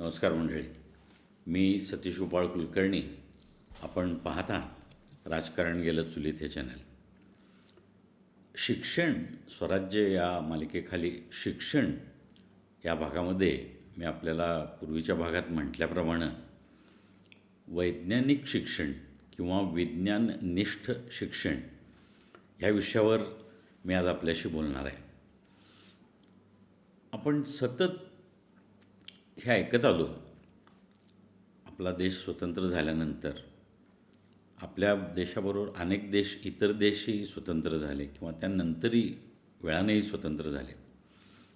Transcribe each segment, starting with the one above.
नमस्कार मंडळी. मी सतीश गोपाळ कुलकर्णी. आपण पाहता राजकारण गेलं चुलीत हे चॅनल शिक्षण स्वराज्य या मालिकेखाली शिक्षण या भागामध्ये मी आपल्याला पूर्वीच्या भागात म्हटल्याप्रमाणे वैज्ञानिक शिक्षण किंवा विज्ञाननिष्ठ शिक्षण या विषयावर मी आज आपल्याशी बोलणार आहे. आपण सतत हे ऐकत आलो. आपला देश स्वतंत्र झाल्यानंतर आपल्या देशाबरोबर अनेक देश इतर देशही स्वतंत्र झाले किंवा त्यानंतरही वेळानेही स्वतंत्र झाले.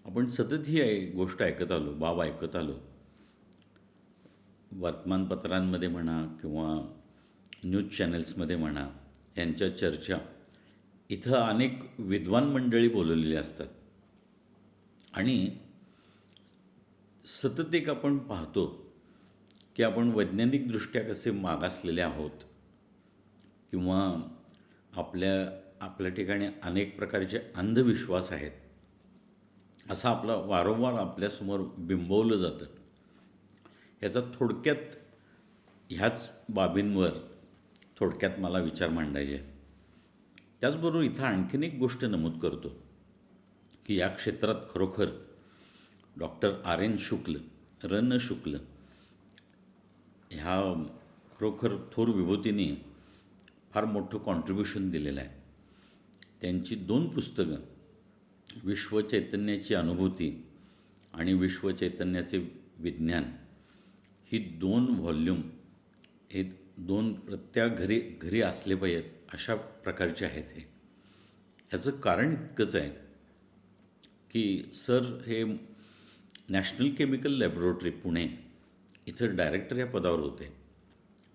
आपण सतत ही गोष्ट ऐकत आलो बाब ऐकत आलो. वर्तमानपत्रांमध्ये म्हणा किंवा न्यूज चॅनल्समध्ये म्हणा यांच्या चर्चा. इथं अनेक विद्वान मंडळी बोलवलेली असतात. आणि सतत एक आपण पाहतो की आपण वैज्ञानिकदृष्ट्या कसे मागासलेले आहोत किंवा आपल्या आपल्या ठिकाणी अनेक प्रकारचे अंधविश्वास आहेत असा आपला वारंवार आपल्यासमोर बिंबवलं जातं. ह्याचा थोडक्यात ह्याच बाबींवर थोडक्यात मला विचार मांडायचे त्याचबरोबर इथं आणखीन एक गोष्ट नमूद करतो की या क्षेत्रात खरोखर डॉक्टर आर एन शुक्ल रन शुक्ल. ह्या खरोखर थोर विभूतीने फार मोठं कॉन्ट्रीब्युशन दिलेलं आहे. त्यांची दोन पुस्तकं विश्वचैतन्याची अनुभूती आणि विश्वचैतन्याचे विज्ञान ही दोन व्हॉल्यूम हे दोन प्रत्येक घरी घरी असले पाहिजेत अशा प्रकारचे आहेत हे. ह्याचं कारण इतकंच आहे की सर हे नॅशनल केमिकल लॅबोरेटरी पुणे इथं डायरेक्टर या पदावर होते.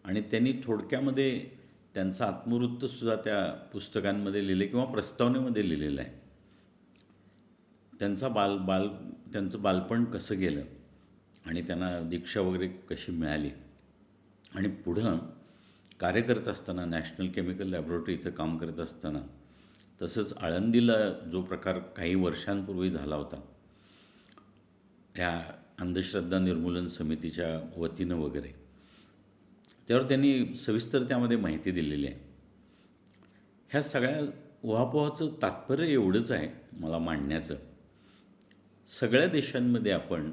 आणि त्यांनी थोडक्यामध्ये त्यांचं आत्मवृत्तसुद्धा त्या पुस्तकांमध्ये लिहिले किंवा प्रस्तावनेमध्ये लिहिलेलं आहे. त्यांचा बाल बाल त्यांचं बालपण कसं गेलं आणि त्यांना दीक्षा वगैरे कशी मिळाली. आणि पुढं कार्य करत असताना नॅशनल केमिकल लॅबोरेटरी इथं काम करत असताना तसंच आळंदीला जो प्रकार काही वर्षांपूर्वी झाला होता ह्या अंधश्रद्धा निर्मूलन समितीच्या वतीनं वगैरे. त्यावर त्यांनी सविस्तर त्यामध्ये माहिती दिलेली आहे. ह्या सगळ्या उहापोहाचं तात्पर्य एवढंच आहे मला मांडण्याचं. सगळ्या देशांमध्ये आपण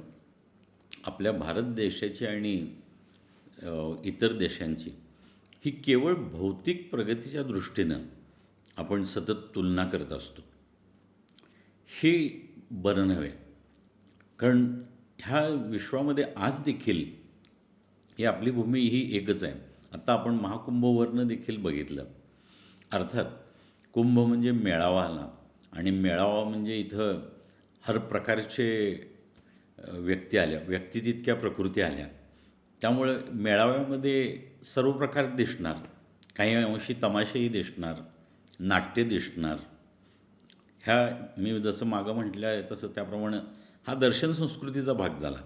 आपल्या भारत देशाची आणि इतर देशांची ही केवळ भौतिक प्रगतीच्या दृष्टीनं आपण सतत तुलना करत असतो. हे बरं नव्हे. कारण ह्या विश्वामध्ये आज देखील ही आपली भूमी ही एकच आहे. आत्ता आपण महाकुंभवरनं देखील बघितलं. अर्थात कुंभ म्हणजे मेळावा आला आणि मेळावा म्हणजे इथं हर प्रकारचे व्यक्ती आल्या. व्यक्ती तितक्या प्रकृती आल्या. त्यामुळे मेळाव्यामध्ये सर्व प्रकार दिसणार. काही अंशी तमाशाही दिसणार नाट्य दिसणार. ह्या मी जसं मागं म्हटलं आहे तसं त्याप्रमाणे हा दर्शन संस्कृतीचा भाग झाला.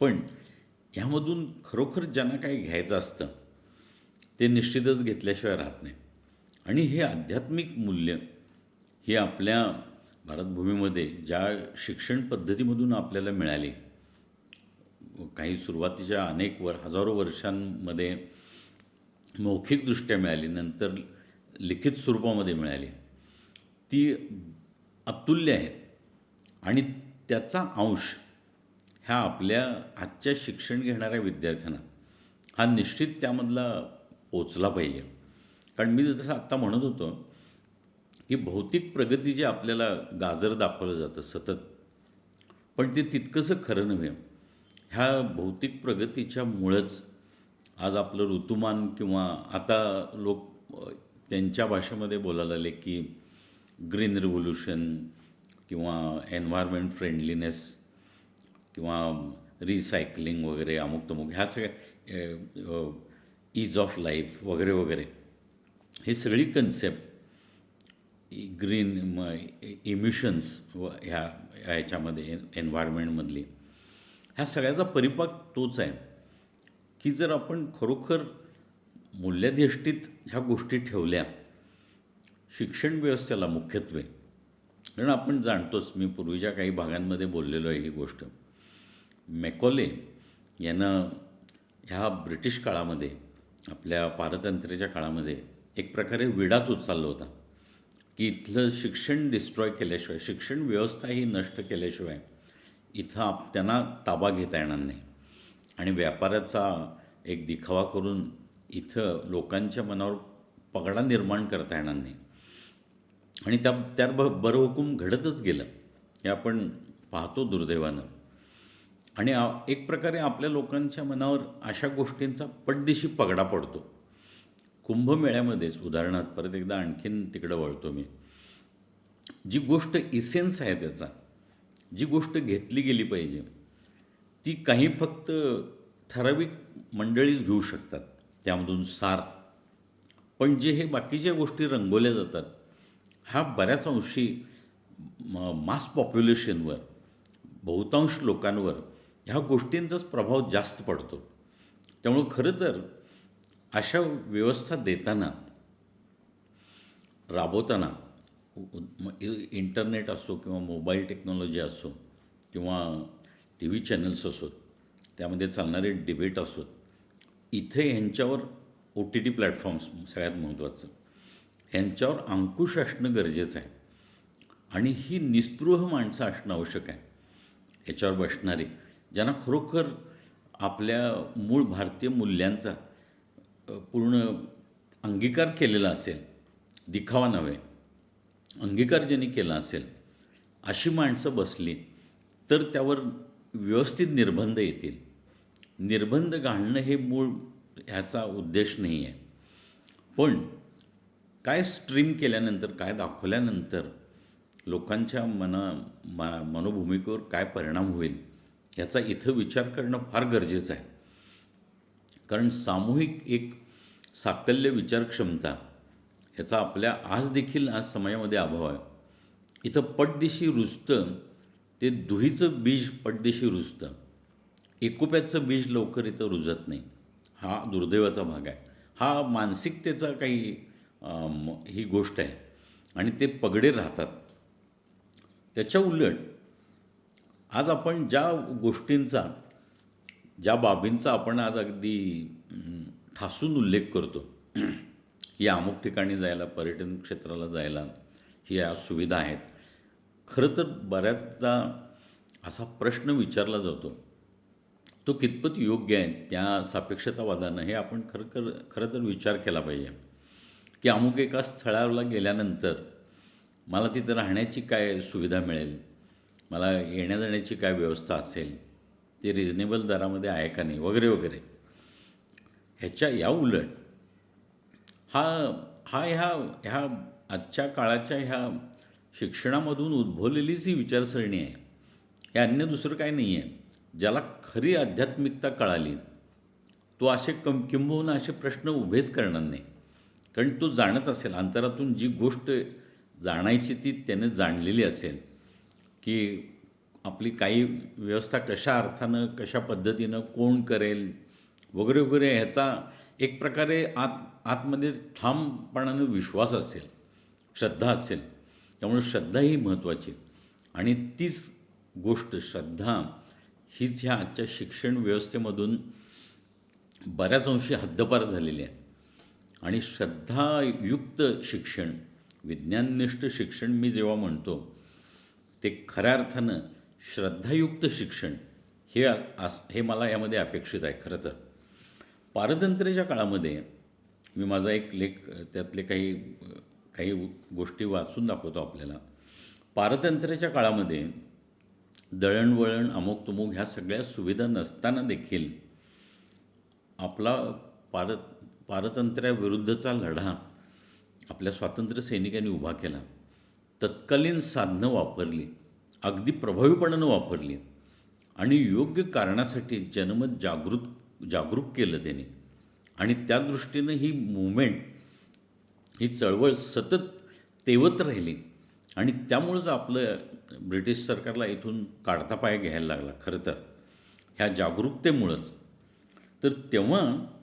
पण ह्यामधून खरोखर ज्यांना काही घ्यायचं असतं ते निश्चितच घेतल्याशिवाय राहत नाही आणि हे आध्यात्मिक मूल्य हे आपल्या भारतभूमीमध्ये ज्या शिक्षण पद्धतीमधून आपल्याला मिळाली काही सुरुवातीच्या अनेक वर हजारो वर्षांमध्ये मौखिकदृष्ट्या मिळाली नंतर लिखित स्वरूपामध्ये मिळाली ती अतुल्य आहेत. आणि त्याचा अंश ह्या आपल्या आजच्या शिक्षण घेणाऱ्या विद्यार्थ्यांना हा निश्चित त्यामधला पोचला पाहिजे. कारण मी जसं आत्ता म्हणत होतो की भौतिक प्रगती जे आपल्याला गाजर दाखवलं जातं सतत पण ते तितकंसं खरं नव्हे. ह्या भौतिक प्रगतीच्यामुळंच आज आपलं ऋतुमान किंवा आता लोक त्यांच्या भाषेमध्ये बोलायला लागले की ग्रीन रिव्होल्युशन किंवा एन्व्हायरमेंट फ्रेंडलीनेस किंवा रिसायकलिंग वगैरे अमुक तमुक ह्या सगळ्या ईज ऑफ लाईफ वगैरे वगैरे. ही सगळी कन्सेप्ट ग्रीन म इमिशन्स व ह्या ह्याच्यामध्ये एन्व्हायरमेंटमधली ह्या सगळ्याचा परिपाक तोच आहे की जर आपण खरोखर मूल्याधिष्ठित ह्या गोष्टी ठेवल्या शिक्षण व्यवस्थेला मुख्यत्वे कारण आपण जाणतोच मी पूर्वीच्या काही भागांमध्ये बोललेलो आहे ही गोष्ट. मॅकॉले यानं ह्या ब्रिटिश काळामध्ये आपल्या पारतंत्र्याच्या काळामध्ये एक प्रकारे विडाच उचलला होता की इथलं शिक्षण डिस्ट्रॉय केल्याशिवाय शिक्षण व्यवस्था ही नष्ट केल्याशिवाय इथं आप त्यांना ताबा घेता येणार नाही. आणि व्यापाराचा एक दिखावा करून इथं लोकांच्या मनावर पगडा निर्माण करता येणार नाही. आणि त्या त्या ब बरहुकूम घडतच गेलं. हे आपण पाहतो दुर्दैवानं. आणि आ एक प्रकारे आपल्या लोकांच्या मनावर अशा गोष्टींचा पडदिशी पगडा पडतो. कुंभमेळ्यामध्येच उदाहरणार्थ परत एकदा आणखीन तिकडं वळतो मी. जी गोष्ट इसेन्स आहे त्याचा जी गोष्ट घेतली गेली पाहिजे ती काही फक्त ठराविक मंडळीच घेऊ शकतात. त्यामधून सार. पण जे हे बाकीच्या गोष्टी रंगवल्या जातात हा बऱ्याच अंशी म मास पॉप्युलेशनवर बहुतांश लोकांवर ह्या गोष्टींचाच प्रभाव जास्त पडतो. त्यामुळं खरं तर अशा व्यवस्था देताना राबवताना इंटरनेट असो किंवा मोबाईल टेक्नॉलॉजी असो किंवा टी व्ही चॅनल्स असोत त्यामध्ये चालणारे डिबेट असोत इथे ह्यांच्यावर ओ टी टी प्लॅटफॉर्म्स सगळ्यात महत्त्वाचं. ह्यांच्यावर अंकुश असणं गरजेचं आहे. आणि ही निस्पृह माणसं असणं आवश्यक आहे. याच्यावर बसणारी ज्यांना खरोखर आपल्या मूळ भारतीय मूल्यांचा पूर्ण अंगीकार केलेला असेल दिखावा नव्हे अंगीकार ज्यांनी केला असेल अशी माणसं बसली तर त्यावर व्यवस्थित निर्बंध येतील. निर्बंध घालणं हे मूळ ह्याचा उद्देश नाही आहे पण काय स्ट्रीम केल्यानंतर काय दाखवल्यानंतर लोकांच्या मना मा मनोभूमिकेवर काय परिणाम होईल याचा इथं विचार करणं फार गरजेचं आहे. कारण सामूहिक एक साकल्य विचारक्षमता ह्याचा आपल्या आज देखील आज समाजामध्ये अभाव आहे. इथं पटदिशी रुजतं ते दुहीचं बीज पटदिशी रुजतं. एकोप्याचं बीज लवकर इथं रुजत नाही. हा दुर्दैवाचा भाग आहे. हा मानसिकतेचा काही ही गोष्ट आहे. आणि ते पगडे राहतात. त्याच्या उलट आज आपण ज्या गोष्टींचा ज्या बाबींचा आपण आज अगदी ठासून उल्लेख करतो की अमुक ठिकाणी जायला पर्यटन क्षेत्राला जायला ही या सुविधा आहेत. खरं तर बऱ्याचदा असा प्रश्न विचारला जातो. तो कितपत योग्य आहे? त्या सापेक्षतावादानं हे आपण खरं खर खरं तर विचार केला पाहिजे. की अमुक एका स्थळाला गेल्यानंतर मला तिथं राहण्याची काय सुविधा मिळेल? मला येण्या जाण्याची काय व्यवस्था असेल? ते रिजनेबल दरामध्ये आहे का नाही? वगैरे वगैरे. ह्याच्या या उलट हा हा ह्या ह्या आजच्या काळाच्या ह्या शिक्षणामधून उद्भवलेलीच ही विचारसरणी आहे हे अन्य दुसरं काय नाही आहे. ज्याला खरी आध्यात्मिकता कळाली तो असे कम किंबहुना असे प्रश्न उभेच करणार नाही. कारण तो जाणत असेल अंतरातून जी गोष्ट जाणायची ती त्याने जाणलेली असेल की आपली काही व्यवस्था कशा अर्थानं कशा पद्धतीनं कोण करेल वगैरे वगैरे ह्याचा एक प्रकारे आत आतमध्ये ठामपणानं विश्वास असेल श्रद्धा असेल. त्यामुळे श्रद्धा ही महत्त्वाची आणि तीच गोष्ट श्रद्धा हीच ह्या आजच्या शिक्षण व्यवस्थेमधून बऱ्याच अंशी हद्दपार झालेली आहे. आणि श्रद्धायुक्त शिक्षण विज्ञाननिष्ठ शिक्षण मी जेव्हा म्हणतो ते खऱ्या अर्थानं श्रद्धायुक्त शिक्षण हे आस हे मला यामध्ये अपेक्षित आहे खरं तर. पारतंत्र्याच्या काळामध्ये मी माझा एक लेख त्यातले काही काही गोष्टी वाचून दाखवतो आपल्याला. पारतंत्र्याच्या काळामध्ये दळणवळण अमुक तुमुक ह्या सगळ्या सुविधा नसताना देखील आपला पारत पारतंत्र्याविरुद्धचा लढा आपल्या स्वातंत्र्य सैनिकांनी उभा केला. तत्कालीन साधनं वापरली अगदी प्रभावीपणानं वापरली आणि योग्य कारणासाठी जनमत जागृत जागरूक केलं त्याने. आणि त्या दृष्टीनं ही मुवमेंट ही चळवळ सतत तेवत राहिली आणि त्यामुळंच आपलं ब्रिटिश सरकारला इथून काढता पाय घ्यायला लागला खरं तर. ह्या जागरूकतेमुळंच. तर तेव्हा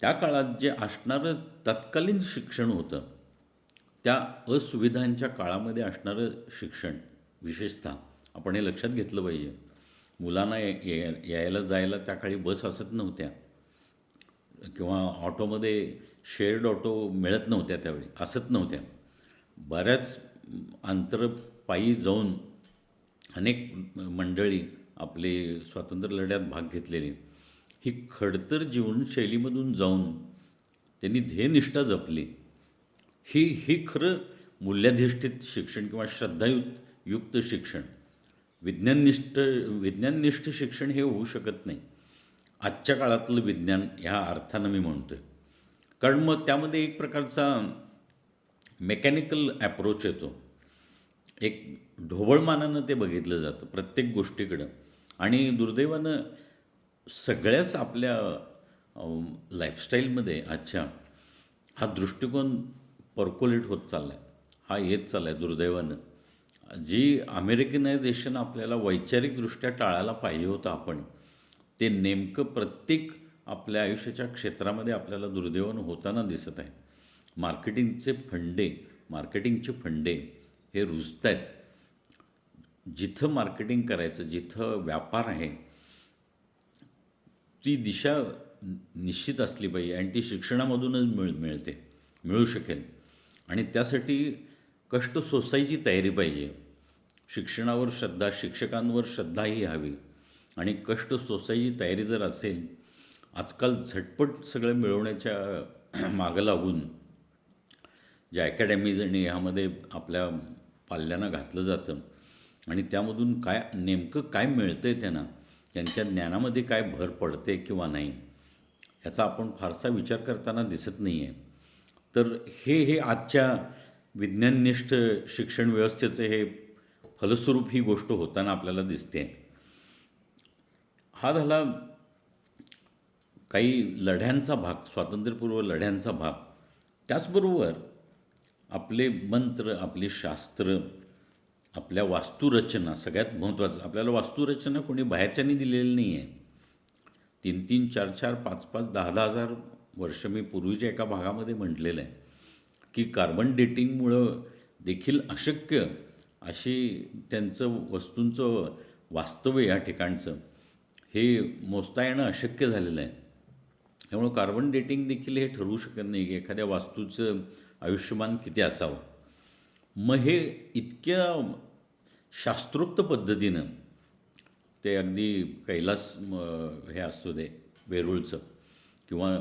त्या काळात जे असणारं तत्कालीन शिक्षण होतं त्या असुविधांच्या काळामध्ये असणारं शिक्षण विशेषतः आपण हे लक्षात घेतलं पाहिजे. मुलांना यायला जायला त्या काळी बस असत नव्हत्या. किंवा ऑटोमध्ये शेअर्ड ऑटो मिळत नव्हत्या त्यावेळी असत नव्हत्या. बऱ्याच अंतर पायी जाऊन अनेक मंडळी आपले स्वातंत्र्य लढ्यात भाग घेतलेली. ही खडतर जीवनशैलीमधून जाऊन त्यांनी ध्येयनिष्ठा जपली. ही ही खरं मूल्याधिष्ठित शिक्षण किंवा श्रद्धायुक्त युक्त शिक्षण. विज्ञाननिष्ठ विज्ञाननिष्ठ शिक्षण हे होऊ शकत नाही. आजच्या काळातलं विज्ञान ह्या अर्थानं मी म्हणतो आहे कारण मग त्यामध्ये एक प्रकारचा मेकॅनिकल ॲप्रोच येतो. एक ढोबळमानानं ते बघितलं जातं प्रत्येक गोष्टीकडं. आणि दुर्दैवानं सगळ्याच आपल्या लाईफस्टाईलमध्ये आजच्या हा दृष्टिकोन पर्कोलेट होत चालला आहे हा येत चालला आहे दुर्दैवानं. जी अमेरिकनायझेशन आपल्याला वैचारिकदृष्ट्या टाळायला पाहिजे होतं आपण ते नेमकं प्रत्येक आपल्या आयुष्याच्या क्षेत्रामध्ये आपल्याला दुर्दैवानं होताना दिसत आहे. मार्केटिंगचे फंडे मार्केटिंगचे फंडे हे रुजत आहेत जिथं मार्केटिंग करायचं जिथं व्यापार आहे ती दिशा निश्चित असली पाहिजे आणि ती शिक्षणामधूनच मिळ मिळते मिळू शकेल. आणि त्यासाठी कष्ट सोसायची तयारी पाहिजे. शिक्षणावर श्रद्धा शिक्षकांवर श्रद्धाही हवी. आणि कष्ट सोसायची तयारी जर असेल आजकाल झटपट सगळं मिळवण्याच्या मागं लागून ज्या अकॅडमीज आणि ह्यामध्ये आपल्या पाल्यांना घातलं जातं आणि त्यामधून काय नेमकं काय मिळतं आहे त्यांना त्यांच्या ज्ञानामध्ये काय भर पडते किंवा नाही ह्याचा आपण फारसा विचार करताना दिसत नाही आहे तर हे हे आजच्या विज्ञाननिष्ठ शिक्षण व्यवस्थेचं हे फलस्वरूप ही गोष्ट होताना आपल्याला दिसते. हा झाला काही लढ्यांचा भाग स्वातंत्र्यपूर्व लढ्यांचा भाग. त्याचबरोबर आपले मंत्र आपली शास्त्र आपल्या वास्तुरचना सगळ्यात महत्त्वाचं आपल्याला वास्तुरचना कोणी बाहेरच्यानी दिलेली नाही आहे तीन तीन चार चार पाच पाच दहा दहा हजार वर्ष मी पूर्वीच्या एका भागामध्ये म्हटलेलं आहे की कार्बन डेटिंगमुळं देखील अशक्य अशी त्यांचं वस्तूंचं वास्तव्य या ठिकाणचं हे मोजता येणं अशक्य झालेलं आहे. त्यामुळं कार्बन डेटिंग देखील हे ठरवू शकत नाही की एखाद्या वास्तूचं आयुष्यमान किती असावं. मग हे इतक्या शास्त्रोक्त पद्धतीनं ते अगदी कैलास म, हे असतो ते वेरूळचं किंवा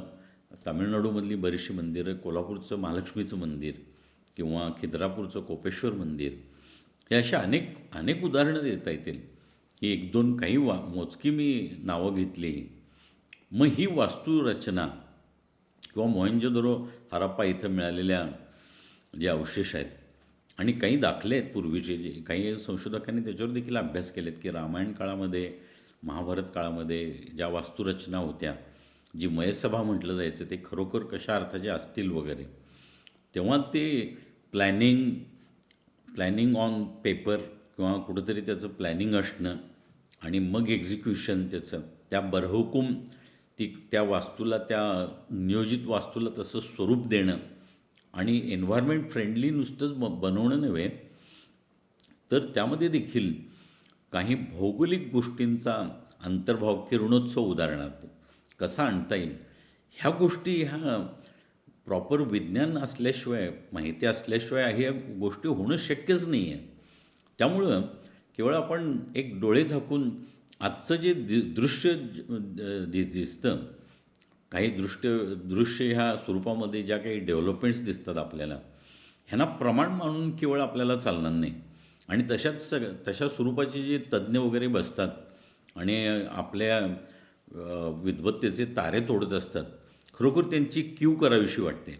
तामिळनाडूमधली बरीचशी मंदिरं कोल्हापूरचं महालक्ष्मीचं मंदिर किंवा खिद्रापूरचं कोपेश्वर मंदिर हे अशा अनेक अनेक उदाहरणं देता येतील ही एक दोन काही वा मोजकी मी नावं घेतली. मग ही वास्तुरचना किंवा मोहनजोदरो हराप्पा इथं मिळालेल्या जे अवशेष आहेत आणि काही दाखले आहेत पूर्वीचे जे काही संशोधकांनी त्याच्यावर देखील अभ्यास केलेत की रामायण काळामध्ये महाभारत काळामध्ये ज्या वास्तुरचना होत्या जी मयसभा म्हटलं जायचं ते खरोखर कशा अर्थाचे असतील वगैरे तेव्हा ते प्लॅनिंग प्लॅनिंग ऑन पेपर किंवा कुठंतरी त्याचं प्लॅनिंग असणं आणि मग एक्झिक्युशन त्याचं त्या बरहुकूम ती त्या वास्तूला त्या नियोजित वास्तूला तसं स्वरूप देणं आणि एन्व्हायरमेंट फ्रेंडली नुसतंच ब बनवणं नव्हे तर त्यामध्ये देखील काही भौगोलिक गोष्टींचा अंतर्भाव किरणोत्सव उदाहरणार्थ कसा आणता येईल ह्या गोष्टी ह्या प्रॉपर विज्ञान असल्याशिवाय माहिती असल्याशिवाय ह्या गोष्टी होणं शक्यच नाही आहे त्यामुळं केवळ आपण एक डोळे झाकून आजचं जे दि दृश्य दिसतं काही दृष्ट दृश्य ह्या स्वरूपामध्ये ज्या काही डेव्हलपमेंट्स दिसतात आपल्याला ह्यांना प्रमाण मानून केवळ आपल्याला चालणार नाही. आणि तशाच सग तशा स्वरूपाचे जे तज्ज्ञ वगैरे बसतात आणि आपल्या विद्वत्तेचे तारे तोडत असतात खरोखर त्यांची क्यू करावीशी वाटते.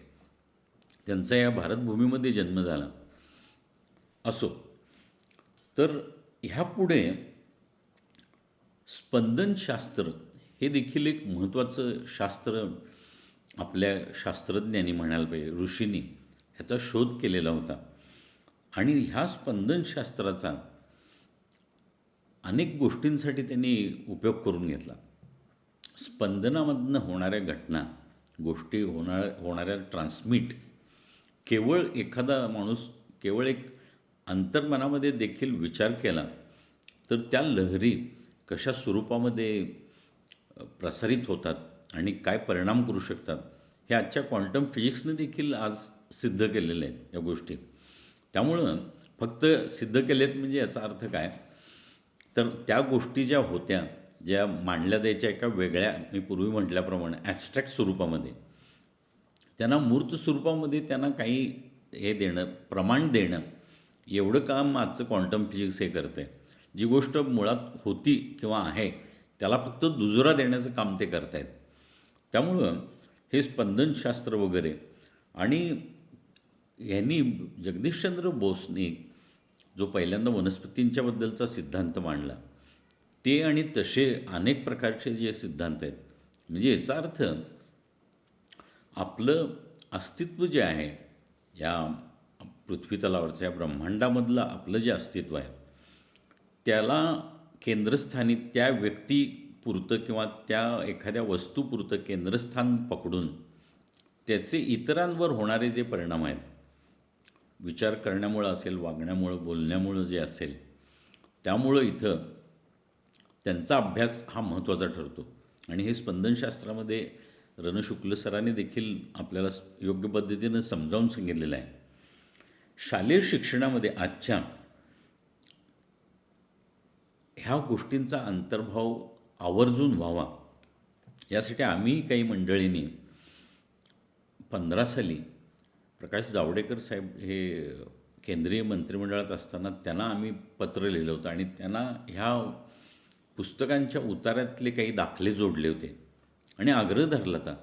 त्यांचा या भारतभूमीमध्ये जन्म झाला असो. तर ह्यापुढे स्पंदनशास्त्र हे देखील एक महत्त्वाचं शास्त्र आपल्या शास्त्रज्ञांनी म्हणायला पाहिजे ऋषींनी ह्याचा शोध केलेला होता. आणि ह्या स्पंदनशास्त्राचा अनेक गोष्टींसाठी त्यांनी उपयोग करून घेतला. स्पंदनामधनं होणाऱ्या घटना गोष्टी होणार होणाऱ्या ट्रान्समिट केवळ एखादा माणूस केवळ एक अंतर्मनामध्ये देखील विचार केला तर त्या लहरी कशा स्वरूपामध्ये प्रसारित होतात आणि काय परिणाम करू शकतात हे आजच्या क्वांटम फिजिक्सनं देखील आज सिद्ध केलेले आहेत या गोष्टी. त्यामुळं फक्त सिद्ध केलेत म्हणजे याचा अर्थ काय? तर त्या गोष्टी ज्या होत्या ज्या मांडल्या जायच्या एका वेगळ्या मी पूर्वी म्हटल्याप्रमाणे ॲबस्ट्रॅक्ट स्वरूपामध्ये त्यांना मूर्त स्वरूपामध्ये त्यांना काही हे देणं प्रमाण देणं एवढं काम आजचं क्वांटम फिजिक्स हे करतं आहे जी गोष्ट मुळात होती किंवा आहे त्याला फक्त दुजोरा देण्याचं काम ते करत आहेत त्यामुळं हे स्पंदनशास्त्र वगैरे आणि यांनी जगदीशचंद्र बोसने जो पहिल्यांदा वनस्पतींच्याबद्दलचा सिद्धांत मांडला ते आणि तसे अनेक प्रकारचे जे सिद्धांत आहेत म्हणजे याचा अर्थ आपलं अस्तित्व जे आहे या पृथ्वीतलावरचं या ब्रह्मांडामधलं आपलं जे अस्तित्व आहे त्याला केंद्रस्थानी त्या व्यक्तीपुरतं किंवा त्या एखाद्या वस्तूपुरतं केंद्रस्थान पकडून त्याचे इतरांवर होणारे जे परिणाम आहेत विचार करण्यामुळं असेल वागण्यामुळं बोलण्यामुळं जे असेल त्यामुळं इथं त्यांचा अभ्यास हा महत्त्वाचा ठरतो. आणि हे स्पंदनशास्त्रामध्ये रणशुक्ल सरांनी देखील आपल्याला योग्य पद्धतीनं समजावून सांगितलेलं आहे. शालेय शिक्षणामध्ये आजच्या ह्या गोष्टींचा अंतर्भाव आवर्जून व्हावा. यासाठी आम्ही काही मंडळींनी पंधरा साली प्रकाश जावडेकर साहेब हे केंद्रीय मंत्रिमंडळात असताना त्यांना आम्ही पत्र लिहिलं होतं आणि त्यांना ह्या पुस्तकांच्या उतारातले काही दाखले जोडले होते. आणि आग्रह धरला होता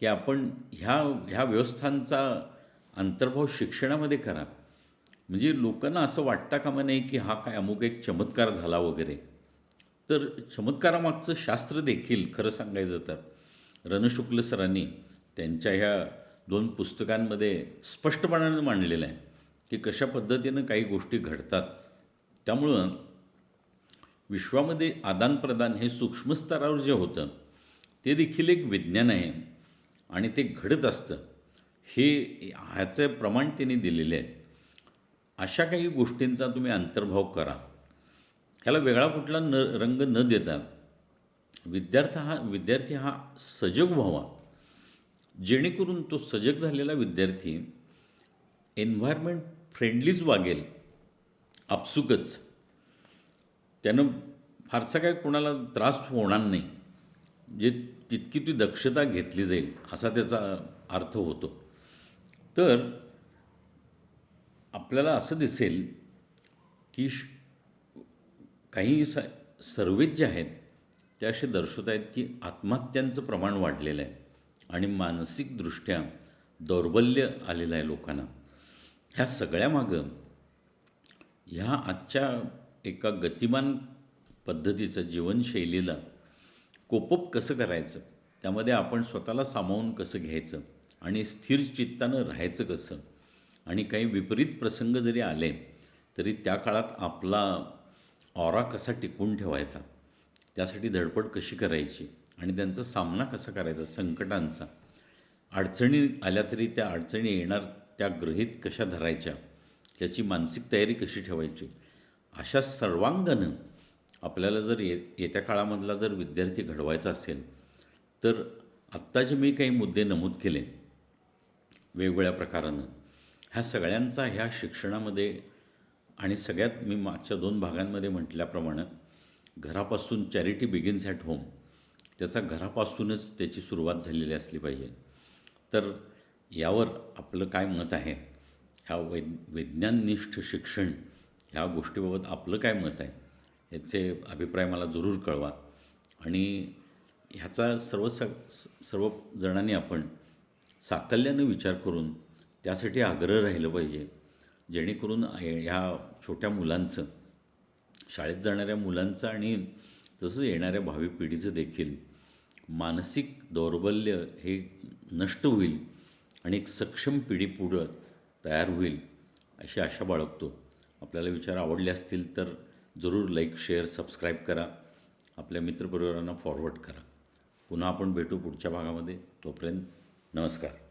की आपण ह्या ह्या व्यवस्थांचा अंतर्भाव शिक्षणामध्ये करा. म्हणजे लोकांना असं वाटता कामा नाही की हा काय अमुक एक चमत्कार झाला वगैरे. तर चमत्कारामागचं शास्त्र देखील खरं सांगायचं तर रणशुक्ल सरांनी त्यांच्या ह्या दोन पुस्तकांमध्ये स्पष्टपणानं मांडलेलं आहे की कशा पद्धतीनं काही गोष्टी घडतात. त्यामुळं विश्वामध्ये आदानप्रदान हे सूक्ष्म स्तरावर जे होतं ते देखील एक विज्ञान आहे आणि ते घडत असतं. हे ह्याचं प्रमाण त्यांनी दिलेले आहे. अशा काही गोष्टींचा तुम्ही अंतर्भाव करा. ह्याला वेगळा कुठला न रंग न देता विद्यार्थी हा विद्यार्थी हा सजग व्हावा. जेणेकरून तो सजग झालेला विद्यार्थी एन्व्हायरमेंट फ्रेंडलीच वागेल आपसुकच. त्यानं फारसा काय कोणाला त्रास होणार नाही जे तितकी ती दक्षता घेतली जाईल असा त्याचा अर्थ होतो. तर आपल्याला असं दिसेल की श काही स सर्वेच जे आहेत ते असे दर्शवत आहेत की आत्महत्यांचं प्रमाण वाढलेलं आहे आणि मानसिकदृष्ट्या दौर्बल्य आलेलं आहे लोकांना. ह्या सगळ्यामागं ह्या आजच्या एका गतिमान पद्धतीचं जीवनशैलीला कोपप कसं करायचं? त्यामध्ये आपण स्वतःला सामावून कसं घ्यायचं? आणि स्थिर चित्तानं राहायचं कसं? आणि काही विपरीत प्रसंग जरी आले तरी त्या काळात आपला ऑरा कसा टिकवून ठेवायचा? त्यासाठी धडपड कशी करायची? आणि त्यांचा सामना कसा करायचा? संकटांचा. अडचणी आल्या तरी त्या अडचणी येणार त्या गृहीत कशा धरायच्या? त्याची मानसिक तयारी कशी ठेवायची? अशा सर्वांगानं आपल्याला जर ये येत्या काळामधला जर विद्यार्थी घडवायचा असेल तर आत्ता जे मी काही मुद्दे नमूद केले. वेगवेगळ्या प्रकारानं. ह्या सगळ्यांचा ह्या शिक्षणामध्ये आणि सगळ्यात मी मागच्या दोन भागांमध्ये म्हटल्याप्रमाणे घरापासून चॅरिटी बिगिन्स ॲट होम त्याचा घरापासूनच त्याची सुरुवात झालेली असली पाहिजे. तर यावर आपलं काय मत आहे? ह्या वै विज्ञाननिष्ठ शिक्षण ह्या गोष्टीबाबत आपलं काय मत आहे? याचे अभिप्राय मला जरूर कळवा. आणि ह्याचा सर्व स सर्व जणांनी आपण साकल्यानं विचार करून त्यासाठी आग्रह राहिलं पाहिजे. जेणेकरून ह्या छोट्या मुलांचं शाळेत जाणाऱ्या मुलांचं आणि तसंच येणाऱ्या भावी पिढीचं देखील मानसिक दौर्बल्य हे नष्ट होईल आणि एक सक्षम पिढी पुढं तयार होईल अशी आशा बाळगतो. आपल्याला विचार आवडले असतील तर जरूर लाईक शेअर सबस्क्राईब करा. आपल्या मित्रपरिवारांना फॉरवर्ड करा. पुन्हा आपण भेटू पुढच्या भागामध्ये. तोपर्यंत नमस्कार.